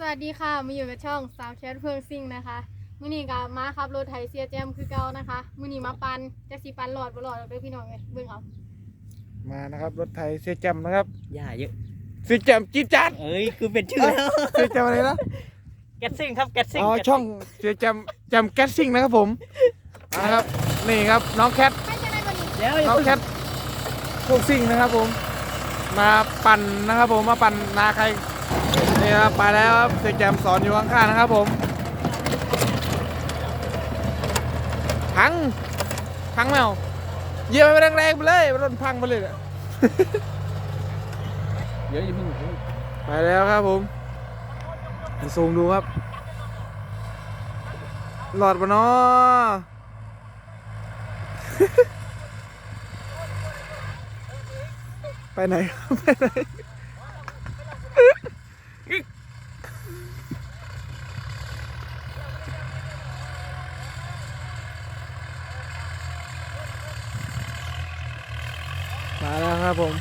สวัสดีค่ะมาอยู่กับช่องสาวแคทเพิงซิ่งนะคะมื้อนี้ก็มาขับรถไถเสียแจมคือเก่านะคะมื้อนี้มาปันจะสิปันหลอดบ่หลอดเอาเด้อพี่น้องเอ้ยเบิ่งเอามานะครับ รถไถเสียแจมนะครับอย่าเยอะ เสียแจมจีดจัดเอ้ย คือเป็นชื่อแล้วเสียแจมอะไรนะแกตซิ่งครับแกตซิ่งอ๋อช่องเสียแจมแจมแก๊สซิ่งนะครับผมมานะครับนี่ครับน้องแคทไม่ใช่ได้บ่นี่เดี๋ยวน้องแคทพวกซิ่งนะครับผม มาปั่นนะครับผมมาปั่นนาใคร นี่ครับไปแล้วครับเสียแจมสอนอยู่ข้างๆนะครับผมพังพังแมวเหยียบไปแรงๆไปเลยรถพังไปเลยอะเดี๋ยวอย่าเพิ่งไปแล้วครับผมมาซูมดูครับ หลอดปะเนาะไปไหนครับไปไหน ครับผม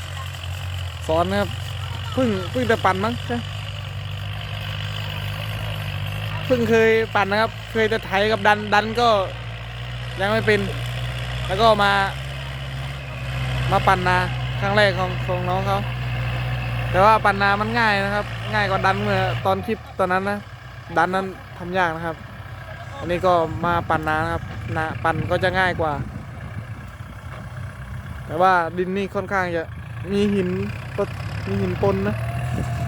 สอนนะครับเพิ่งเพิ่งจะปั่นมั้งใช่เพิ่งเคยปั่นนะครับ เคยจะไถกับดันดันก็ยังไม่เป็น แล้วก็มามาปั่นนาครั้งแรกของของน้องเขาแต่ว่าปั่นนามันง่ายนะครับ ง่ายกว่าดันเมื่อตอนคลิปตอนนั้นนะดันนั้นทำยากนะครับ อันนี้ก็มาปั่นนานะครับนาปั่นก็จะง่ายกว่า แต่ว่าดินนี่ค่อนข้างจะมีหินมีหินปนนะ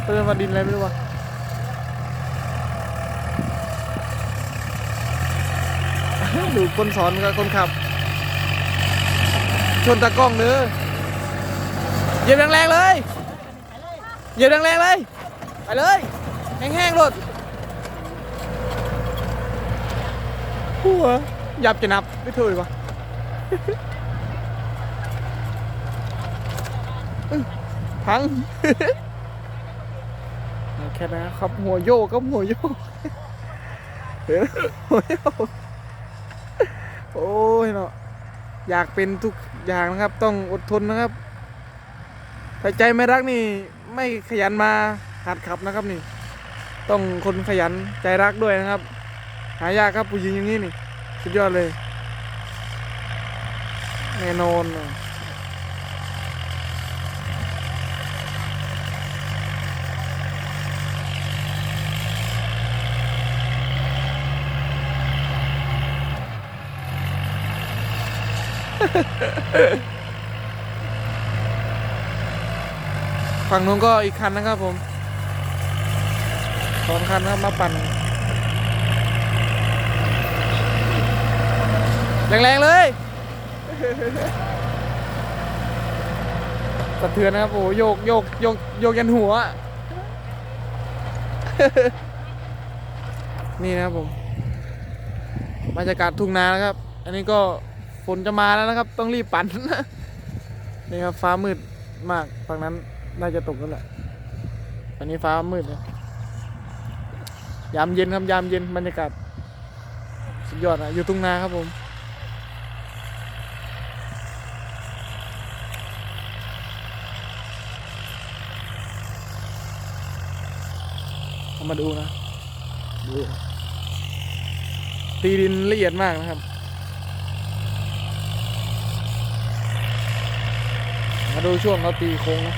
เขาเรียกว่าดินอะไรไม่รู้ว่ะดูคนสอนกับคนขับ ชนตะกล้องเด้อเหยียบแรงๆเลยเหยียบแรงๆเลยไปเลยแห้งๆรถหัวหยับจะนับไม่ถูกวะ พังแค่นะครับหัวโยกก็หัวโยกเห็นหัวโยกโอ้ยเนาะอยากเป็นทุกอย่างนะครับ ต้องอดทนนะครับถ้าใจไม่รักนี่ ไม่ขยันมาหัดขับนะครับนี่ ต้องคนขยันใจรักด้วยนะครับ หายากครับผู้หญิงอย่างนี้นี่ สุดยอดเลยแน่นอน ฝั่งนู้นก็อีกคันนะครับผมสองคันนะครับมาปั่นแรงๆเลยสะเทือนนะครับโอ้โหโยกโยกโยกโยกยันหัว นี่นะครับผมบรรยากาศทุ่งนานะครับ อันนี้ก็ ฝนจะมาแล้วนะครับ ต้องรีบปั่นนี่ครับฟ้ามืดมากฝั่งนั้นน่าจะตกแล้วแหละอันนี้ฟ้ามืดนะยามเย็นครับยามเย็นบรรยากาศสุดยอดนะอยู่ทุ่งนาครับผมเอามาดูนะดูตีดินละเอียดมากนะครับ มาดูช่วงเขาตีโค้งนะ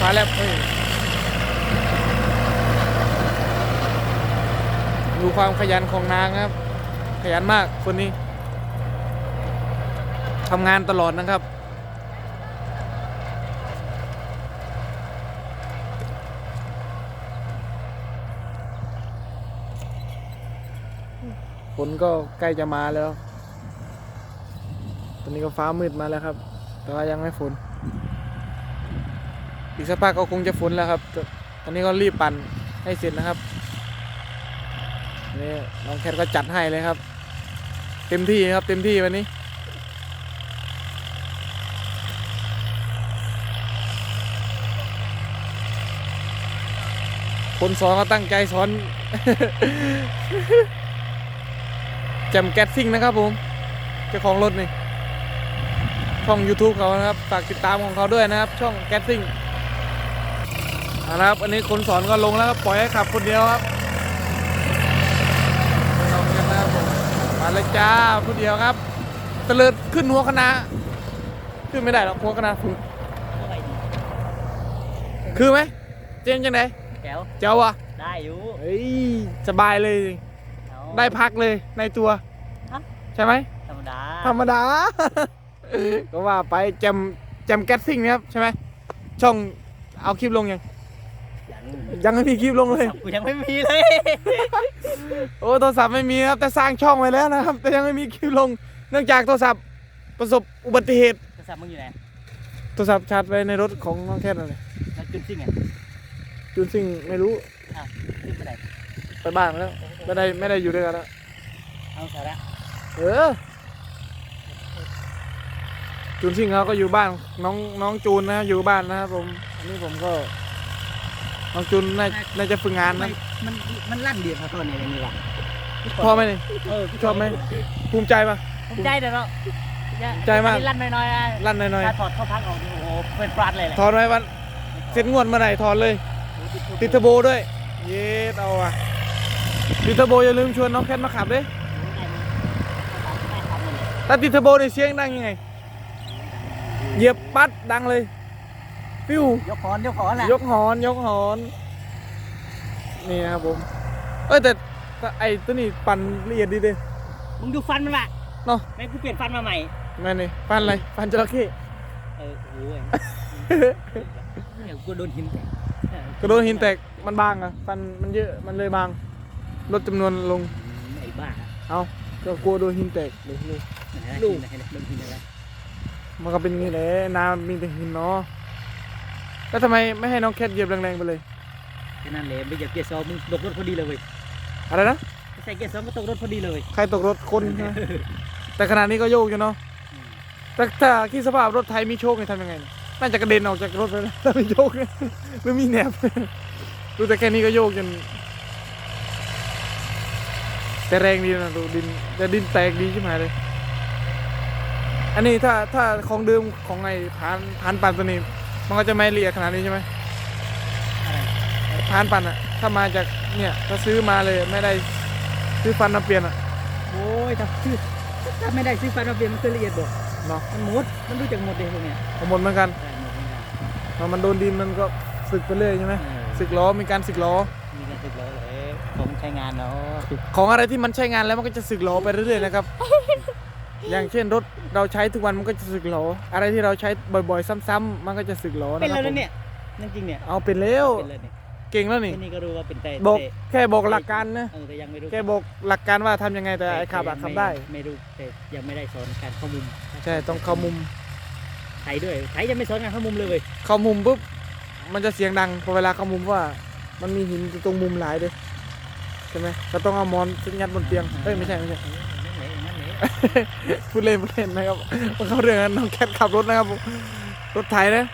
ฟ้าแลบเฮ้ยดูความขยันของนางครับ ขยันมากคนนี้ทำงานตลอดนะครับ นก็ใกล้จะมาแล้ว ตอนนี้ก็ฟ้ามืดมาแล้วครับ แต่ว่ายังไม่ฝน อีกสักพักก็คงจะฝนแล้วครับแต่ตอนนี้ก็รีบปั่นให้เสร็จนะครับนี่น้องแคทก็จัดให้เลยครับ เต็มที่ครับเต็มที่วันนี้คนสอนก็ตั้งใจสอน แจมแก๊สซิ่งนะครับผมเจ้าของรถนี่ช่อง YouTube เขานะครับฝากติดตามของเขาด้วยนะครับ ช่องแก๊สซิ่งเอาละครับอันนี้คนสอนก็ลงแล้วครับปล่อยให้ขับคนเดียวครับลองกันนะครับผมมาเลยจ้าผู้เดียวครับตะเลิดขึ้นหัวคณะขึ้นไม่ได้หรอกหัวคณะสูงอะไรดีคือไหมเจนจังไดแก้วเจ้าอะได้อยู่เฮ้ยสบายเลยเอา ได้พักเลยในตัวฮะ ใช่ไหมธรรมดาธรรมดา ก็ว่าไปแจมแจมแก๊สซิ่งนะครับใช่ไหมช่องเอาคลิปลงยังยังยังไม่มีคลิปลงเลย กูยังไม่มีเลยโอ้โทรศัพท์ไม่มีครับ แต่สร้างช่องไว้แล้วนะครับ แต่ยังไม่มีคลิปลง เนื่องจากโทรศัพท์ประสบอุบัติเหตุโทรศัพท์มึงอยู่ไหนโทรศัพท์ชาร์จไว้ในรถของน้องแคทนั่นเลยแล้วจุดซิ่งอะจูนซิ่งไม่รู้อ้าวซิ่งไปไหนไปบ้านแล้ว ไม่ได้ไม่ได้อยู่ด้วยกันแล้วเอาสาระเออจูนซิ่งเขาก็อยู่บ้านน้องน้องจูนนะอยู่บ้านนะครับผมอันนี้ผมก็น้องจูนน่าน่าจะฝึกงานนะมันมันลั่นเดียวเขาตัวเนี่ยอย่างนี้วะพอไหมนี่เออชอบไหมภูมิใจปะภูมิใจเด้อเนาะใจมากอันนี้ลั่นน้อยๆอะลั่นหน่อยถ้าถอดเข้าพักออกนี่โอ้โหเป็นปราดเลยแหละๆถอนไว้วันเสร็จงวดเมื่อไหร่ถอนเลย ติดเทอร์โบด้วย เย็ดเอาอะ ติดเทอร์โบอย่าลืมชวนน้องแคทมาขับด้วยถ้าติดเทอร์โบในยเสียงดังยังไง เหยียบปัดดังเลย ฟิวยกคอนยกคอนแหละยกหอนยกหอน นี่นะครับผม เอ้ยแต่แต่ไอ้ตัวนี้ปั่นละเอียดดีเด้มึงดูฟันมันว่ะเนาะแม่งกูเปลี่ยนฟันมาใหม่แม่นี่ปั่นอะไรปั่นจระเข้เออโอ้ยเนี่ยกูโดนหินแตก กระโดดหินแตกมันบางอะฟันมันเยอะมันเลยบาง ลดจำนวนลง ไอ้บ้าเอาก็กลัวโดนหินแตกเลยเลยลูลูกกไหนไหนโดนหินอะไรมันก็เป็นอย่างนี้แหละน้ำมีแต่หินเนาะแล้วทำไมไม่ให้น้องแคทเหยียบแรงๆไปเลยแค่นั้นเลยไม่อยากเกียร์ซองมึงตกรถพอดีเลยเว้ยอะไรนะใส่เกียร์ซองก็ตกรถพอดีเลยใครตกรถคนใช่ไหมแต่ขนาดนี้ก็โยกอยู่เนาะแต่ถ้าคิดสภาพรถไทยมีโชคเนี่ยทำยังไงเนี่ยน่าจะกระเด็นออกจากรถไปแล้วถ้ามีโชคเนี่ยหรือมีแหนบดูแต่แค่นี้ก็โยกจน แต่แรงดีนะดูดินแต่ดินแตกดีใช่ไหมเลย อันนี้ถ้าถ้าของเดิมของไอ้พานพานปั่นตัวนี้ มันก็จะไม่ละเอียดขนาดนี้ใช่ไหมอะไรพานปั่นอะถ้ามาจากเนี่ยถ้าซื้อมาเลยไม่ได้ซื้อฟันมาเปลี่ยนอะโอ้ยถ้าซื้อถ้าไม่ได้ซื้อฟันมาเปลี่ยนมันคือละเอียดบ่เนาะมันหมดมันรู้จักหมดเลยพวกเนี้ยเอาหมดเหมือนกันได้หมดเหมือนกันพอมันโดนดินมันก็สึกไปเรื่อยใช่ไหมเออสึกล้อมีการสึกล้อมีการติดล้อเลยผม ใช้งานเนาะของอะไรที่มันใช้งานแล้วมันก็จะสึกหรอไปเรื่อยๆนะครับ อย่างเช่นรถเราใช้ทุกวันมันก็จะสึกหรออะไรที่เราใช้บ่อย ๆ ซ้ำๆมันก็จะสึกหรอเป็นนะคแล้รัวบนะเนี่ยนั่นจริงเนี่ยเอาเป็นแล้วเป็นแล้วเนี่ยเก่งแล้วนี่แค่นี่ก็รู้ว่าเป็นแต่บอกแต่แค่บอกหลักการนะเออแต่ยังไม่รู้แค่บอกหลักการว่าทำยังไงแต่ไอ้ขับอะขับได้ ไม่รู้แต่ยังไม่ได้สอนการเข้ามุมใช่ต้องเข้ามุม ไทยด้วยไทยยังไม่สอนการเข้ามุมเลยเว้ยเข้ามุมปุ๊บมันจะเสียงดังพอเวลาเข้ามุมว่า มันมีหินอยู่ตรงมุมหลายเลย ใช่ไหมก็ต้องเอามอนยัดบนเตียงเอ้ยไม่ใช่ไม่ใช่นั่นแหละนั่นแหละพูดเล่นพูดเล่นนะครับมาเข้าเรื่องกันน้องแคทขับรถนะครับผมรถไถนะ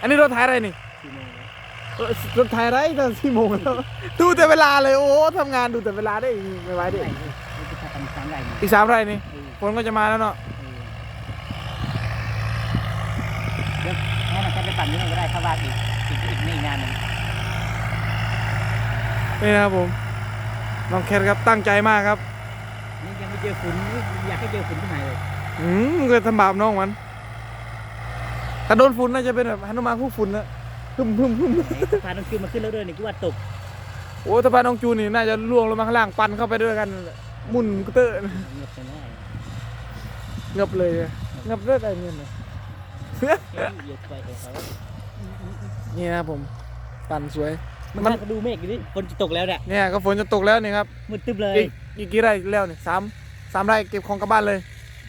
อันนี้รถไถอะไรนี่สี่โมงแล้วรถรถไถอะไรตอนสี่โมงแล้วดูแต่เวลาเลยโอ้ทำงานดูแต่เวลาได้อีกไม่ไหวดิไม่ไม่จะทำสามไรเนี่ยอีกสามไร่นี่เออฝนก็จะมาแล้วเนาะเดี๋ยวงั้นเราจะไปปั่นนี่มันก็ได้เข้าบ้านอีกอีกอีกไม่งานหนึงนี่นะครับผม น้องแคทครับตั้งใจมากครับนี่ยังไม่เจอฝุ่นอยากให้เจอฝุ่นที่ไหนเลยอืมเคยทำบาปน้องมันถ้าโดนฝุ่นน่าจะเป็นแบบฮนุมานคู่ฝุ่นนะพึ่มพึ่มพึ่มไหนสะพานต้องขึ้นมาขึ้นแล้วด้วยนี่กูว่าตกโอ้ถ้าพาน้องจูนนี่น่าจะล่วงลงมาข้างล่างปันเข้าไปด้วยกันนั่นแหละหมุนกระเตอะเงียบไปหน่อยเงับเลยอะเงับเลือดอะไรเนี่ยนะเฮ้ยเหยียบไปเถอะเขานี่นะครับผมปั่นสวย มันมันน่าจะดูเมฆอยู่ดิฝนจะตกแล้วเนี่ยเนี่ยก็ฝนจะตกแล้วนี่ครับมืดตึ๊บเลย อีกอีกกี่ไร่แล้วนี่สามสามไร่เก็บของกลับบ้านเลย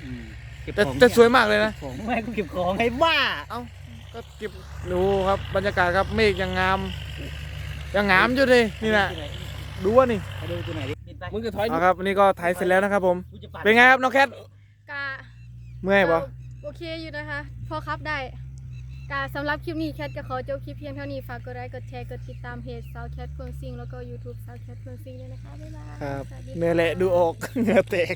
อืมเก็บแต่ของแต่สวยมากเลยนะของแม่กูเก็บของไอ้บ้าก็เก็บดูครับบรรยากาศครับเมฆยังงามยังงามอยู่เลยนี่นะดูว่านี่ไปดูตัวไหนดิไปมึงจะถอยเอาครับวันนี้ก็ถ่ายเสร็จแล้วนะครับผมกูจะปั่นเป็นไงครับน้องแคทกะเมื่อยปะโอเคอยู่นะคะ พอครับได้ กาสำหรับคลิปนี้แคทก็ขอจบคลิปเพียงเท่านี้ ฝากกดไลค์กดแชร์กดติดตามเพจสาวแคทเฟืองซิงแล้วก็ YouTube สาวแคทเฟืองซิงด้วยนะคะ บ๊ายบายครับสวัสดีเหนื่อยแหละดูออก เหงื่อแตก